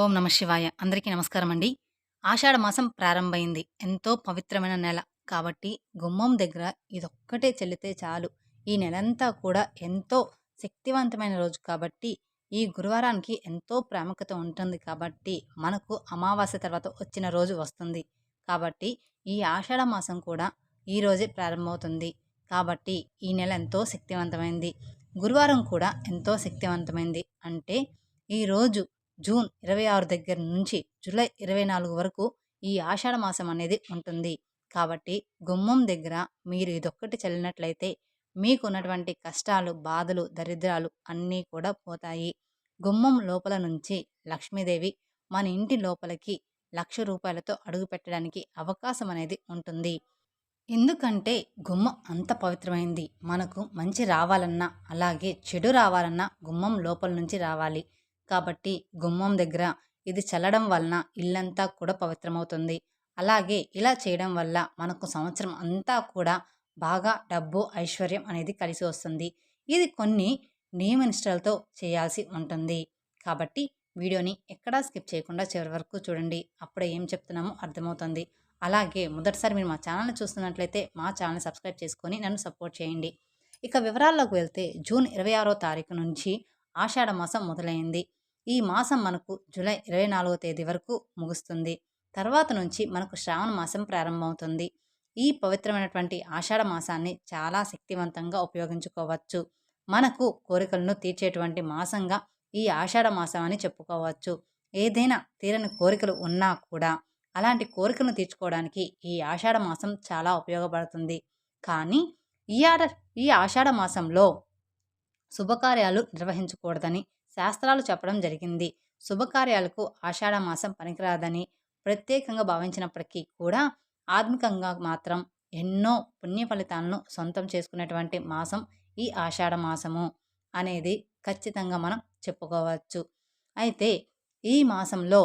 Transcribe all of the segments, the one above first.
ఓం నమ శివాయ. అందరికీ నమస్కారం అండి ఆషాఢ మాసం ప్రారంభమైంది. ఎంతో పవిత్రమైన నెల. కాబట్టి గుమ్మం దగ్గర ఇదొక్కటే చెల్లితే చాలు. ఈ నెలంతా కూడా ఎంతో శక్తివంతమైన రోజు కాబట్టి ఈ గురువారానికి ఎంతో ప్రాముఖ్యత ఉంటుంది కాబట్టి మనకు అమావాస్య తర్వాత వచ్చిన రోజు వస్తుంది. కాబట్టి ఈ ఆషాఢ మాసం కూడా ఈ రోజే ప్రారంభమవుతుంది. కాబట్టి ఈ నెల ఎంతో శక్తివంతమైంది. గురువారం కూడా ఎంతో శక్తివంతమైంది. అంటే ఈరోజు జూన్ ఇరవై ఆరు దగ్గర నుంచి జూలై ఇరవై నాలుగు వరకు ఈ ఆషాఢ మాసం అనేది ఉంటుంది. కాబట్టి గుమ్మం దగ్గర మీరు ఇదొక్కటి చల్లినట్లయితే మీకు ఉన్నటువంటి కష్టాలు బాధలు దరిద్రాలు అన్నీ కూడా పోతాయి. గుమ్మం లోపల నుంచి లక్ష్మీదేవి మన ఇంటి లోపలికి లక్ష రూపాయలతో అడుగు పెట్టడానికి అవకాశం అనేది ఉంటుంది. ఎందుకంటే గుమ్మం అంత పవిత్రమైంది. మనకు మంచి రావాలన్నా అలాగే చెడు రావాలన్నా గుమ్మం లోపల నుంచి రావాలి. కాబట్టి గుమ్మం దగ్గర ఇది చల్లడం వలన ఇల్లంతా కూడా పవిత్రమవుతుంది. అలాగే ఇలా చేయడం వల్ల మనకు సంవత్సరం అంతా కూడా బాగా డబ్బు ఐశ్వర్యం అనేది కలిసి వస్తుంది. ఇది కొన్ని నియమనిష్టలతో చేయాల్సి ఉంటుంది. కాబట్టి వీడియోని ఎక్కడా స్కిప్ చేయకుండా చివరి వరకు చూడండి. అప్పుడే ఏం చెప్తున్నామో అర్థమవుతుంది. అలాగే మొదటిసారి మీరు మా ఛానల్ని చూస్తున్నట్లయితే మా ఛానల్ సబ్స్క్రైబ్ చేసుకొని నన్ను సపోర్ట్ చేయండి. ఇక వివరాల్లోకి వెళ్తే జూన్ ఇరవై ఆరో తారీఖు నుంచి ఆషాఢ మాసం మొదలైంది. ఈ మాసం మనకు జూలై ఇరవై నాలుగో తేదీ వరకు ముగుస్తుంది. తర్వాత నుంచి మనకు శ్రావణ మాసం ప్రారంభమవుతుంది. ఈ పవిత్రమైనటువంటి ఆషాఢ మాసాన్ని చాలా శక్తివంతంగా ఉపయోగించుకోవచ్చు. మనకు కోరికలను తీర్చేటువంటి మాసంగా ఈ ఆషాఢ మాసం అని చెప్పుకోవచ్చు. ఏదైనా తీరని కోరికలు ఉన్నా కూడా అలాంటి కోరికలను తీర్చుకోవడానికి ఈ ఆషాఢ మాసం చాలా ఉపయోగపడుతుంది. కానీ ఈ ఆడ ఈ ఆషాఢ మాసంలో శుభకార్యాలు నిర్వహించకూడదని శాస్త్రాలు చెప్పడం జరిగింది. శుభకార్యాలకు ఆషాఢ మాసం పనికిరాదని ప్రత్యేకంగా భావించినప్పటికీ కూడా ఆత్మికంగా మాత్రం ఎన్నో పుణ్య ఫలితాలను సొంతం చేసుకునేటువంటి మాసం ఈ ఆషాఢ మాసము అనేది ఖచ్చితంగా మనం చెప్పుకోవచ్చు. అయితే ఈ మాసంలో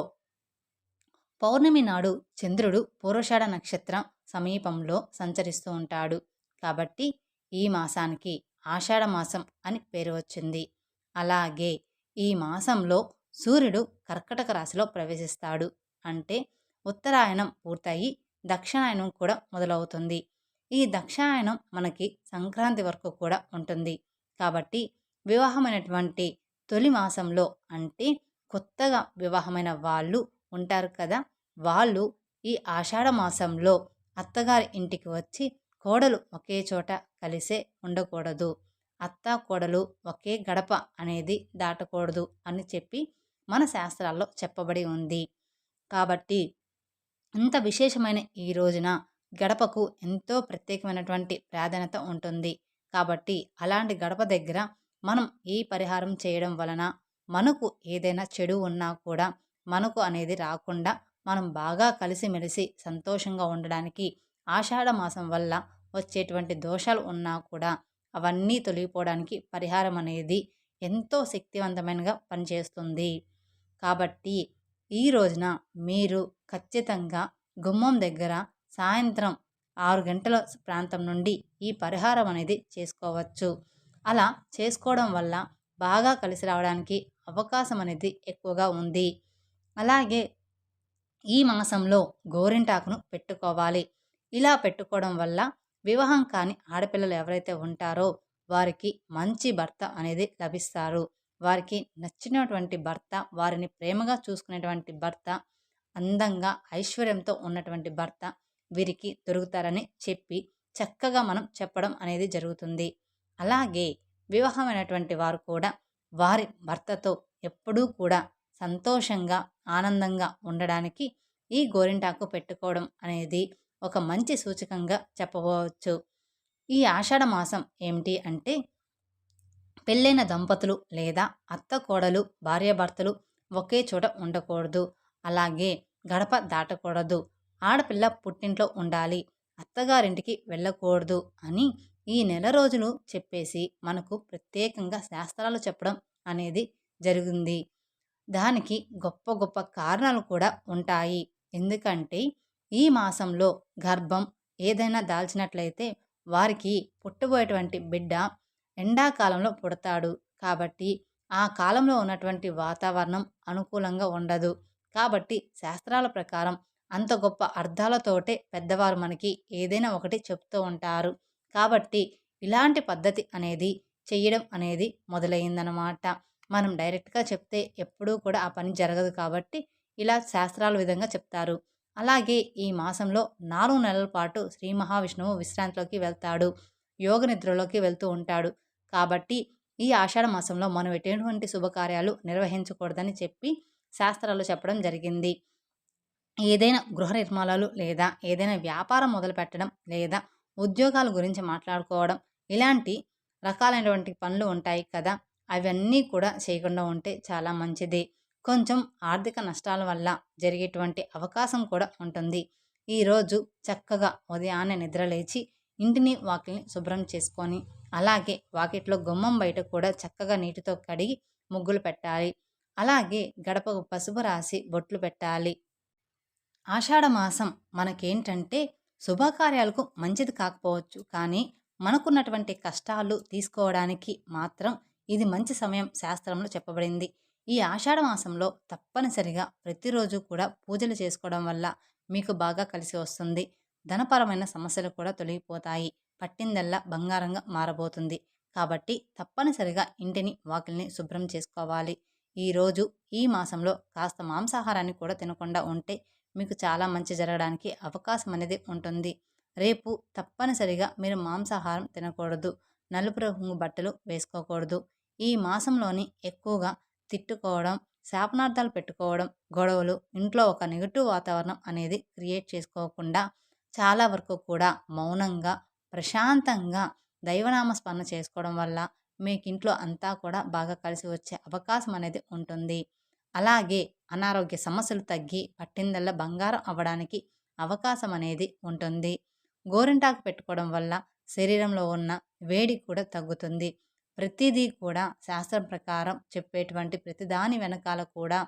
పౌర్ణమి నాడు చంద్రుడు పూర్వషాఢ నక్షత్రం సమీపంలో సంచరిస్తూ ఉంటాడు. కాబట్టి ఈ మాసానికి ఆషాఢమాసం అని పేరు వచ్చింది. అలాగే ఈ మాసంలో సూర్యుడు కర్కటక రాశిలో ప్రవేశిస్తాడు అంటే ఉత్తరాయణం పూర్తయి దక్షిణాయనం కూడా మొదలవుతుంది. ఈ దక్షిణాయనం మనకి సంక్రాంతి వరకు కూడా ఉంటుంది. కాబట్టి వివాహమైనటువంటి తొలి మాసంలో అంటే కొత్తగా వివాహమైన వాళ్ళు ఉంటారు కదా వాళ్ళు ఈ ఆషాఢ మాసంలో అత్తగారి ఇంటికి వచ్చి కోడలు ఒకే చోట కలిసే ఉండకూడదు. అత్త కోడలు ఒకే గడప అనేది దాటకూడదు అని చెప్పి మన శాస్త్రాల్లో చెప్పబడి ఉంది. కాబట్టి ఇంత విశేషమైన ఈ రోజున గడపకు ఎంతో ప్రత్యేకమైనటువంటి ప్రాధాన్యత ఉంటుంది. కాబట్టి అలాంటి గడప దగ్గర మనం ఈ పరిహారం చేయడం వలన మనకు ఏదైనా చెడు ఉన్నా కూడా మనకు అనేది రాకుండా మనం బాగా కలిసిమెలిసి సంతోషంగా ఉండడానికి ఆషాఢ మాసం వల్ల వచ్చేటువంటి దోషాలు ఉన్నా కూడా అవన్నీ తొలగిపోవడానికి పరిహారం అనేది ఎంతో శక్తివంతమైనగా పనిచేస్తుంది. కాబట్టి ఈ రోజున మీరు ఖచ్చితంగా గుమ్మం దగ్గర సాయంత్రం ఆరు గంటల ప్రాంతం నుండి ఈ పరిహారం అనేది చేసుకోవచ్చు. అలా చేసుకోవడం వల్ల బాగా కలిసి రావడానికి అవకాశం అనేది ఎక్కువగా ఉంది. అలాగే ఈ మాసంలో గోరింటాకును పెట్టుకోవాలి. ఇలా పెట్టుకోవడం వల్ల వివాహం కాని ఆడపిల్లలు ఎవరైతే ఉంటారో వారికి మంచి భర్త అనేది లభిస్తారు. వారికి నచ్చినటువంటి భర్త వారిని ప్రేమగా చూసుకునేటువంటి భర్త అందంగా ఐశ్వర్యంతో ఉన్నటువంటి భర్త వీరికి దొరుకుతారని చెప్పి చక్కగా మనం చెప్పడం అనేది జరుగుతుంది. అలాగే వివాహమైనటువంటి వారు కూడా వారి భర్తతో ఎప్పుడూ కూడా సంతోషంగా ఆనందంగా ఉండడానికి ఈ గోరింటాకు పెట్టుకోవడం అనేది ఒక మంచి సూచకంగా చెప్పవచ్చు. ఈ ఆషాఢ మాసం ఏమిటి అంటే పెళ్ళైన దంపతులు లేదా అత్త కోడలు భార్యాభర్తలు ఒకే చోట ఉండకూడదు. అలాగే గడప దాటకూడదు. ఆడపిల్ల పుట్టింట్లో ఉండాలి. అత్తగారింటికి వెళ్ళకూడదు అని ఈ నెల రోజులు చెప్పేసి మనకు ప్రత్యేకంగా శాస్త్రాలు చెప్పడం అనేది జరిగింది. దానికి గొప్ప గొప్ప కారణాలు కూడా ఉంటాయి. ఎందుకంటే ఈ మాసంలో గర్భం ఏదైనా దాల్చినట్లయితే వారికి పుట్టబోయేటువంటి బిడ్డ ఎండాకాలంలో పుడతాడు. కాబట్టి ఆ కాలంలో ఉన్నటువంటి వాతావరణం అనుకూలంగా ఉండదు. కాబట్టి శాస్త్రాల ప్రకారం అంత గొప్ప అర్థాలతోటే పెద్దవారు మనకి ఏదైనా ఒకటి చెప్తూ ఉంటారు. కాబట్టి ఇలాంటి పద్ధతి అనేది చేయడం అనేది మొదలైందనమాట మనం డైరెక్ట్గా చెప్తే ఎప్పుడూ కూడా ఆ పని జరగదు కాబట్టి ఇలా శాస్త్రాల విధంగా చెప్తారు. అలాగే ఈ మాసంలో నాలుగు నెలల పాటు శ్రీ మహావిష్ణువు విశ్రాంతిలోకి వెళ్తాడు యోగ నిద్రలోకి వెళ్తూ ఉంటాడు. కాబట్టి ఈ ఆషాఢ మాసంలో మనం ఎటువంటి శుభకార్యాలు నిర్వహించకూడదని చెప్పి శాస్త్రాలు చెప్పడం జరిగింది. ఏదైనా గృహ నిర్మాణాలు లేదా ఏదైనా వ్యాపారం మొదలు పెట్టడం లేదా ఉద్యోగాల గురించి మాట్లాడుకోవడం ఇలాంటి రకాలైనటువంటి పనులు ఉంటాయి కదా అవన్నీ కూడా చేయకుండా ఉంటే చాలా మంచిది. కొంచెం ఆర్థిక నష్టాల వల్ల జరిగేటువంటి అవకాశం కూడా ఉంటుంది. ఈరోజు చక్కగా ఉదయాన్నే నిద్రలేచి ఇంటిని వాకిల్ని శుభ్రం చేసుకొని అలాగే వాకిట్లో గుమ్మం బయట కూడా చక్కగా నీటితో కడిగి ముగ్గులు పెట్టాలి. అలాగే గడపకు పసుపు రాసి బొట్లు పెట్టాలి. ఆషాఢ మాసం మనకేంటంటే శుభకార్యాలకు మంచిది కాకపోవచ్చు. కానీ మనకున్నటువంటి కష్టాలు తీసుకోవడానికి మాత్రం ఇది మంచి సమయం శాస్త్రంలో చెప్పబడింది. ఈ ఆషాఢ మాసంలో తప్పనిసరిగా ప్రతిరోజు కూడా పూజలు చేసుకోవడం వల్ల మీకు బాగా కలిసి వస్తుంది. ధనపరమైన సమస్యలు కూడా తొలగిపోతాయి. పట్టిందల్లా బంగారంగా మారబోతుంది. కాబట్టి తప్పనిసరిగా ఇంటిని వాకిల్ని శుభ్రం చేసుకోవాలి. ఈరోజు ఈ మాసంలో కాస్త మాంసాహారాన్ని కూడా తినకుండా ఉంటే మీకు చాలా మంచి జరగడానికి అవకాశం అనేది ఉంటుంది. రేపు తప్పనిసరిగా మీరు మాంసాహారం తినకూడదు. నలుపు రంగు బట్టలు వేసుకోకూడదు. ఈ మాసంలోని ఎక్కువగా తిట్టుకోవడం శాపనార్థాలు పెట్టుకోవడం గొడవలు ఇంట్లో ఒక నెగిటివ్ వాతావరణం అనేది క్రియేట్ చేసుకోకుండా చాలా వరకు కూడా మౌనంగా ప్రశాంతంగా దైవనామ స్మరణ చేసుకోవడం వల్ల మీకు ఇంట్లో అంతా కూడా బాగా కలిసి వచ్చే అవకాశం అనేది ఉంటుంది. అలాగే అనారోగ్య సమస్యలు తగ్గి పట్టిందల్లా బంగారం అవ్వడానికి అవకాశం అనేది ఉంటుంది. గోరింటాకు పెట్టుకోవడం వల్ల శరీరంలో ఉన్న వేడి కూడా తగ్గుతుంది. ప్రతిదీ కూడా శాస్త్రం ప్రకారం చెప్పేటువంటి ప్రతిదాని వెనకాల కూడా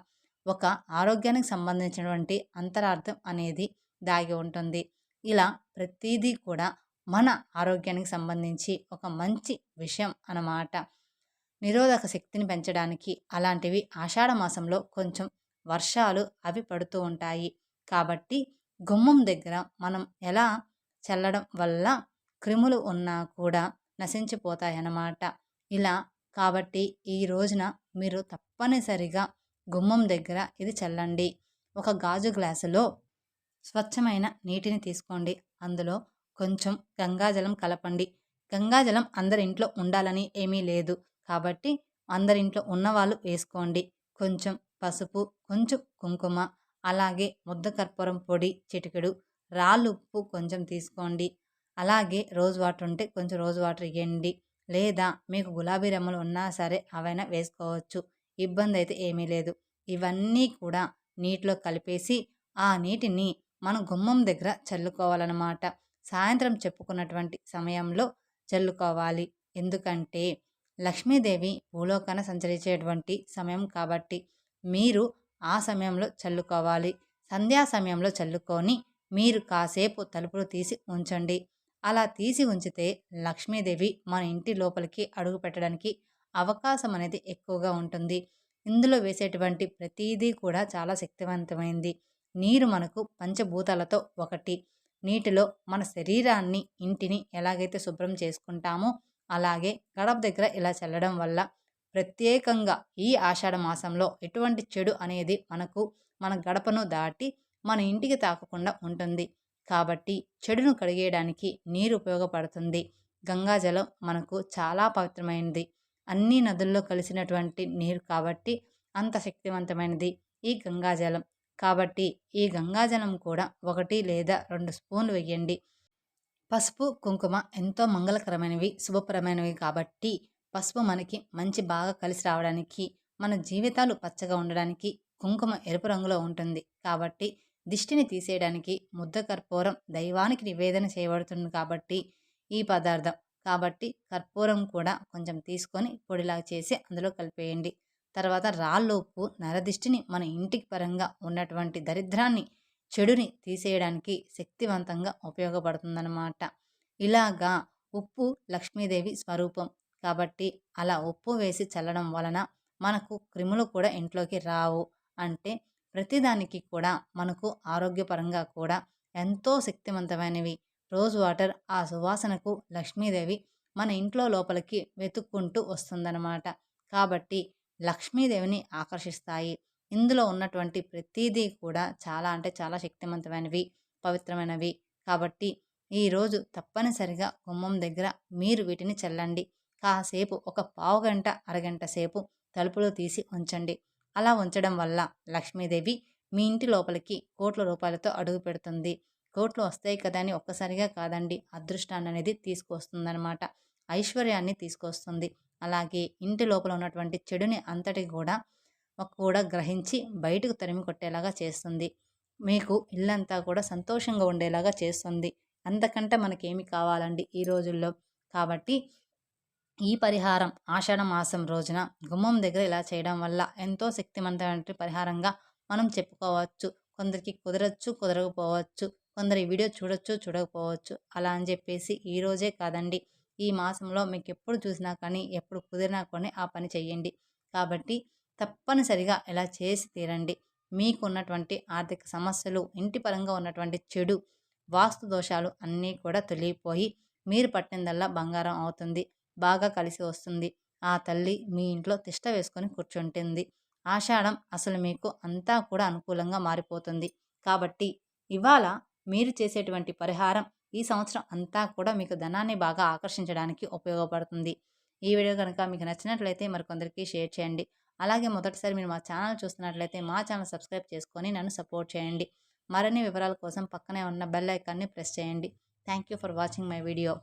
ఒక ఆరోగ్యానికి సంబంధించినటువంటి అంతరార్థం అనేది దాగి ఉంటుంది. ఇలా ప్రతిదీ కూడా మన ఆరోగ్యానికి సంబంధించి ఒక మంచి విషయం అన్నమాట. నిరోధక శక్తిని పెంచడానికి అలాంటివి ఆషాఢ మాసంలో కొంచెం వర్షాలు అవి పడుతూ ఉంటాయి. కాబట్టి గుమ్మం దగ్గర మనం ఎలా చల్లడం వల్ల క్రిములు ఉన్నా కూడా నశించిపోతాయన్నమాట. ఇలా కాబట్టి ఈ రోజున మీరు తప్పనిసరిగా గుమ్మం దగ్గర ఇది చల్లండి. ఒక గాజు గ్లాసులో స్వచ్ఛమైన నీటిని తీసుకోండి. అందులో కొంచెం గంగాజలం కలపండి. గంగాజలం అందరి ఇంట్లో ఉండాలని ఏమీ లేదు. కాబట్టి అందరింట్లో ఉన్నవాళ్ళు వేసుకోండి. కొంచెం పసుపు కొంచెం కుంకుమ అలాగే ముద్ద కర్పూరం పొడి చిటికెడు రాళ్ళు ఉప్పు కొంచెం తీసుకోండి. అలాగే రోజ్ వాటర్ ఉంటే కొంచెం రోజ్ వాటర్ ఇవ్వండి లేదా మీకు గులాబీ రెమ్మలు ఉన్నా సరే అవైనా వేసుకోవచ్చు. ఇబ్బంది అయితే ఏమీ లేదు. ఇవన్నీ కూడా నీటిలో కలిపేసి ఆ నీటిని మనం గుమ్మం దగ్గర చల్లుకోవాలన్నమాట. సాయంత్రం చెప్పుకున్నటువంటి సమయంలో చల్లుకోవాలి. ఎందుకంటే లక్ష్మీదేవి భూలోకాన సంచరించేటువంటి సమయం కాబట్టి మీరు ఆ సమయంలో చల్లుకోవాలి. సంధ్యా సమయంలో చల్లుకొని మీరు కాసేపు తలుపులు తీసి ఉంచండి. అలా తీసి ఉంచితే లక్ష్మీదేవి మన ఇంటి లోపలికి అడుగు పెట్టడానికి అవకాశం అనేది ఎక్కువగా ఉంటుంది. ఇందులో వేసేటువంటి ప్రతిదీ కూడా చాలా శక్తివంతమైంది. నీరు మనకు పంచభూతాలతో ఒకటి. నీటిలో మన శరీరాన్ని ఇంటిని ఎలాగైతే శుభ్రం చేసుకుంటామో అలాగే గడప దగ్గర ఇలా చల్లడం వల్ల ప్రత్యేకంగా ఈ ఆషాఢ మాసంలో ఎటువంటి చెడు అనేది మనకు మన గడపను దాటి మన ఇంటికి తాకకుండా ఉంటుంది. కాబట్టి చెడును కడిగేయడానికి నీరు ఉపయోగపడుతుంది. గంగాజలం మనకు చాలా పవిత్రమైనది. అన్ని నదుల్లో కలిసినటువంటి నీరు కాబట్టి అంత శక్తివంతమైనది ఈ గంగాజలం కాబట్టి ఈ గంగాజలం కూడా ఒకటి లేదా రెండు స్పూన్లు వేయండి. పసుపు కుంకుమ ఎంతో మంగళకరమైనవి శుభప్రమైనవి కాబట్టి పసుపు మనకి మంచి బాగా కలిసి రావడానికి మన జీవితాలు పచ్చగా ఉండడానికి కుంకుమ ఎరుపు రంగులో ఉంటుంది కాబట్టి దిష్టిని తీసేయడానికి ముద్ద కర్పూరం దైవానికి నివేదన చేయబడుతుంది కాబట్టి ఈ పదార్థం. కాబట్టి కర్పూరం కూడా కొంచెం తీసుకొని పొడిలా చేసి అందులో కలిపేయండి. తర్వాత రాళ్ళోపు నరదిష్టిని మన ఇంటికి పరంగా ఉన్నటువంటి దరిద్రాన్ని చెడుని తీసేయడానికి శక్తివంతంగా ఉపయోగపడుతుందన్నమాట. ఇలాగా ఉప్పు లక్ష్మీదేవి స్వరూపం. కాబట్టి అలా ఉప్పు వేసి చల్లడం వలన మనకు క్రిములు కూడా ఇంట్లోకి రావు. అంటే ప్రతిదానికి కూడా మనకు ఆరోగ్యపరంగా కూడా ఎంతో శక్తివంతమైనవి. రోజ్ వాటర్ ఆ సువాసనకు లక్ష్మీదేవి మన ఇంట్లో లోపలికి వెతుక్కుంటూ వస్తుందన్నమాట. కాబట్టి లక్ష్మీదేవిని ఆకర్షిస్తాయి. ఇందులో ఉన్నటువంటి ప్రతిదీ కూడా చాలా అంటే చాలా శక్తివంతమైనవి పవిత్రమైనవి. కాబట్టి ఈరోజు తప్పనిసరిగా గుమ్మం దగ్గర మీరు వీటిని చల్లండి. కాసేపు ఒక పావు గంట అరగంట సేపు తలుపులు తీసి ఉంచండి. అలా ఉంచడం వల్ల లక్ష్మీదేవి మీ ఇంటి లోపలికి కోట్ల రూపాయలతో అడుగు పెడుతుంది. కోట్లు వస్తాయి కదా అని ఒక్కసారిగా కాదండి. అదృష్టాన్ని అనేది తీసుకొస్తుందనమాట ఐశ్వర్యాన్ని తీసుకొస్తుంది. అలాగే ఇంటి లోపల ఉన్నటువంటి చెడుని అంతటి కూడా కూడా గ్రహించి బయటకు తరిమి కొట్టేలాగా చేస్తుంది. మీకు ఇల్లంతా కూడా సంతోషంగా ఉండేలాగా చేస్తుంది. అంతకంటే మనకేమి కావాలండి ఈ రోజుల్లో? కాబట్టి ఈ పరిహారం ఆషాఢ మాసం రోజున గుమ్మం దగ్గర ఇలా చేయడం వల్ల ఎంతో శక్తివంతమైన పరిహారంగా మనం చెప్పుకోవచ్చు. కొందరికి కుదరచ్చు కుదరకపోవచ్చు. కొందరు వీడియో చూడొచ్చు చూడకపోవచ్చు. అలా అని చెప్పేసి ఈ రోజే కాదండి. ఈ మాసంలో మీకు ఎప్పుడు చూసినా కానీ ఎప్పుడు కుదిరినా కానీ ఆ పని చేయండి కాబట్టి తప్పనిసరిగా ఇలా చేసి తీరండి. మీకు ఉన్నటువంటి ఆర్థిక సమస్యలు ఇంటి పరంగా ఉన్నటువంటి చెడు వాస్తు దోషాలు అన్నీ కూడా తొలిగిపోయి మీరు పట్టిందల్లా బంగారం అవుతుంది. బాగా కలిసి వస్తుంది. ఆ తల్లి మీ ఇంట్లో తిష్ట వేసుకొని కూర్చుంటుంది. ఆషాఢం అసలు మీకు అంతా కూడా అనుకూలంగా మారిపోతుంది. కాబట్టి ఇవాళ మీరు చేసేటువంటి పరిహారం ఈ సంవత్సరం అంతా కూడా మీకు ధనాన్ని బాగా ఆకర్షించడానికి ఉపయోగపడుతుంది. ఈ వీడియో కనుక మీకు నచ్చినట్లయితే మరికొందరికి షేర్ చేయండి. అలాగే మొదటిసారి మీరు మా ఛానల్ చూస్తున్నట్లయితే మా ఛానల్ సబ్స్క్రైబ్ చేసుకొని నన్ను సపోర్ట్ చేయండి. మరిన్ని వివరాల కోసం పక్కనే ఉన్న బెల్ ఐకాన్ని ప్రెస్ చేయండి. Thank you for watching my video.